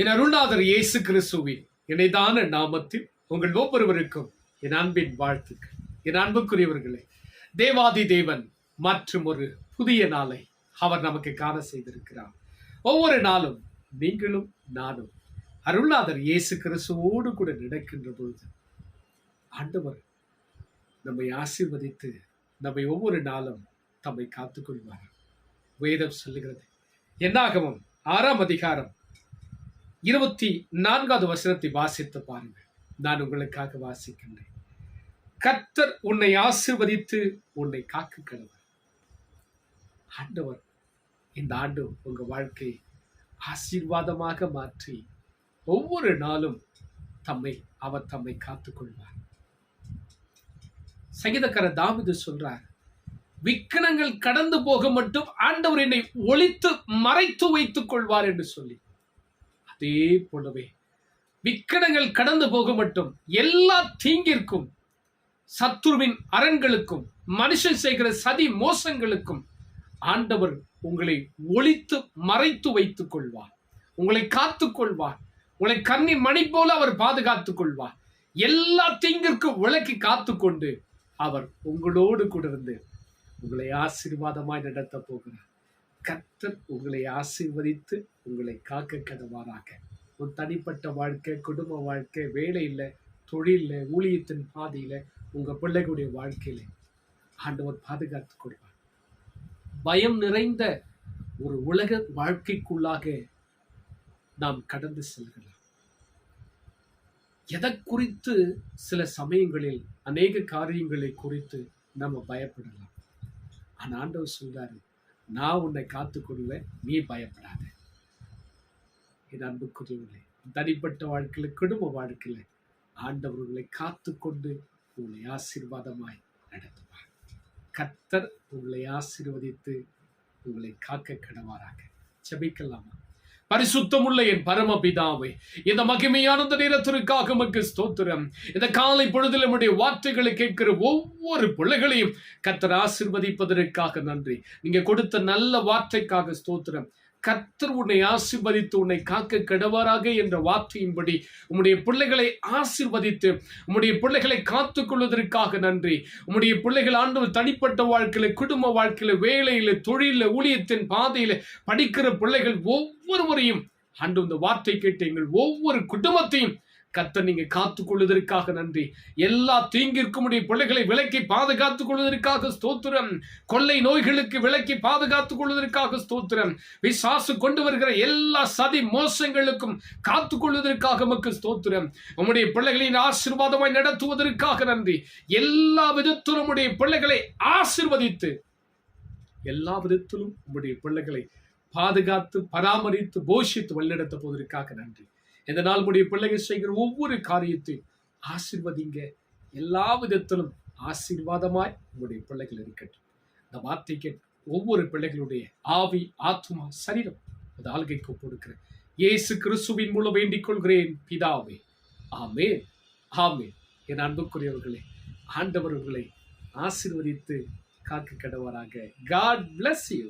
என் அருள்நாதர் இயேசு கிறிஸ்துவின் இணைதான நாமத்தில் உங்கள் ஒவ்வொருவருக்கும் என் அன்பின் வாழ்த்துக்கள். என் அன்புக்குரியவர்களே தேவாதி தேவன் மற்றும் ஒரு புதிய நாளை அவர் நமக்கு காண செய்திருக்கிறார். ஒவ்வொரு நாளும் நீங்களும் நானும் அருள்நாதர் இயேசு கிறிஸ்துவோடு கூட நடக்கின்ற பொழுது ஆண்டவர் நம்மை ஆசீர்வதித்து நம்மை ஒவ்வொரு நாளும் தம்மை காத்துக்கொள்வார். வேதம் சொல்லுகிறது என்னாகவும் ஆறாம் அதிகாரம் இருபத்தி நான்காவது வசனத்தை வாசித்து பாருங்கள். நான் உங்களுக்காக வாசிக்கின்றேன். கர்த்தர் உன்னை ஆசிர்வதித்து உன்னை காக்கு கடவர் ஆண்டவர் இந்த ஆண்டு உங்க வாழ்க்கை ஆசீர்வாதமாக மாற்றி ஒவ்வொரு நாளும் தம்மை அவர் தம்மை காத்துக்கொள்வார். சங்கீதக்கார தாமிது சொல்றார் விக்கணங்கள் கடந்து போக மட்டும் ஆண்டவர் என்னை ஒழித்து மறைத்து வைத்துக் கொள்வார் என்று சொல்லி. அதே போலவே. விக்கனங்கள் கடந்து போக மட்டும் எல்லா தீங்கிற்கும் சத்துருவின் அரண்களுக்கும் மனுஷன் செய்கிற சதி மோசங்களுக்கும் ஆண்டவர் உங்களை ஒழித்து மறைத்து வைத்துக் கொள்வார். உங்களை காத்துக் கொள்வார். உங்களை கண்ணி மணி போல அவர் பாதுகாத்துக் கொள்வார். எல்லா தீங்கிற்கும் விளக்கி காத்துக்கொண்டு அவர் உங்களோடு கூட இருந்து உங்களை ஆசீர்வாதமாய் நடத்த போகிறார். கர்த்தர் உங்களை ஆசீர்வதித்து உங்களை காக்க கடவாராக ஒரு தனிப்பட்ட வாழ்க்கை குடும்ப வாழ்க்கை வேலையில் தொழிலில் ஊழியத்தின் பாதையில் உங்கள் பிள்ளைகளுடைய வாழ்க்கையில ஆண்டவர் பாதுகாத்து கொடுப்பார். பயம் நிறைந்த ஒரு உலக வாழ்க்கைக்குள்ளாக நாம் கடந்து செல்கிறோம் எதை குறித்து சில சமயங்களில் அநேக காரியங்களை குறித்து நம்ம பயப்படலாம். ஆனால் ஆண்டவர் சொல்கிறாரு நான் உன்னை காத்துக்கொள்வேன் நீ பயப்படாத. என் அன்புக்குரியவர்களே தனிப்பட்ட வாழ்க்கையில் குடும்ப வாழ்க்கையில ஆண்டவர்களை உங்களை காத்துக்கொண்டு உங்களை ஆசீர்வாதமாய் நடத்துவார். கத்தர் உங்களை ஆசீர்வதித்து உங்களை காக்க கடவாராக. செபிக்கலாமா பரிசுத்தமுள்ள என் பரமபிதாவே இந்த மகிமையான நேரத்திற்காக உமக்கு ஸ்தோத்திரம். இந்த காலை பொழுதில் நம்முடைய வார்த்தைகளை கேட்கிற ஒவ்வொரு பிள்ளைகளையும் கத்தர் ஆசிர்வதிப்பதற்காக நன்றி. நீங்க கொடுத்த நல்ல வார்த்தைக்காக ஸ்தோத்திரம். கர்த்தர் உன்னை ஆசிர்வதித்து உன்னை காக்க கடவாராக என்ற வார்த்தையின்படி உம்முடைய பிள்ளைகளை ஆசிர்வதித்து உம்முடைய பிள்ளைகளை காத்துக்கொள்வதற்காக நன்றி. உம்முடைய பிள்ளைகள் ஆண்டவர் தனிப்பட்ட வாழ்க்கையில குடும்ப வாழ்க்கையில வேலையில தொழில ஊழியத்தின் பாதையில படிக்கிற பிள்ளைகள் ஒவ்வொருவரையும் ஆண்டு இந்த வார்த்தை கேட்டு எங்கள் ஒவ்வொரு குடும்பத்தையும் கத்த நீங்க காத்துக் கொள்வதற்காக நன்றி. எல்லா தீங்கிற்கும் உடைய பிள்ளைகளை விலக்கி பாதுகாத்துக் கொள்வதற்காக ஸ்தோத்திரம். கொள்ளை நோய்களுக்கு விலக்கி பாதுகாத்துக் கொள்வதற்காக ஸ்தோத்திரம். விசாசு கொண்டு வருகிற எல்லா சதி மோசங்களுக்கும் காத்துக் கொள்வதற்காக நமக்கு ஸ்தோத்திரம். உம்முடைய பிள்ளைகளின் ஆசீர்வாதமாய் நடத்துவதற்காக நன்றி. எல்லா விதத்திலும் உம்முடைய பிள்ளைகளை ஆசிர்வதித்து எல்லா விதத்திலும் உம்முடைய பிள்ளைகளை பாதுகாத்து பராமரித்து போஷித்து வழிநடத்த போவதற்காக நன்றி. இந்த நாள் உடைய பிள்ளைகள் செய்கிற ஒவ்வொரு காரியத்தையும் ஆசிர்வதிங்க. எல்லா விதத்திலும் ஆசீர்வாதமாய் உங்களுடைய பிள்ளைகள் இருக்கட்டும். இந்த வார்த்தை கேட்டு ஒவ்வொரு பிள்ளைகளுடைய ஆவி ஆத்மா சரீரம் அது ஆள்கைக்கு கொடுக்கிறேன் இயேசு கிறிஸ்துவின் மூலம் வேண்டிக் கொள்கிறேன் பிதாவே. ஆமே ஆமே என் அன்புக்குரியவர்களே ஆண்டவர்களை ஆசிர்வதித்து காக்க கடவராக. God bless you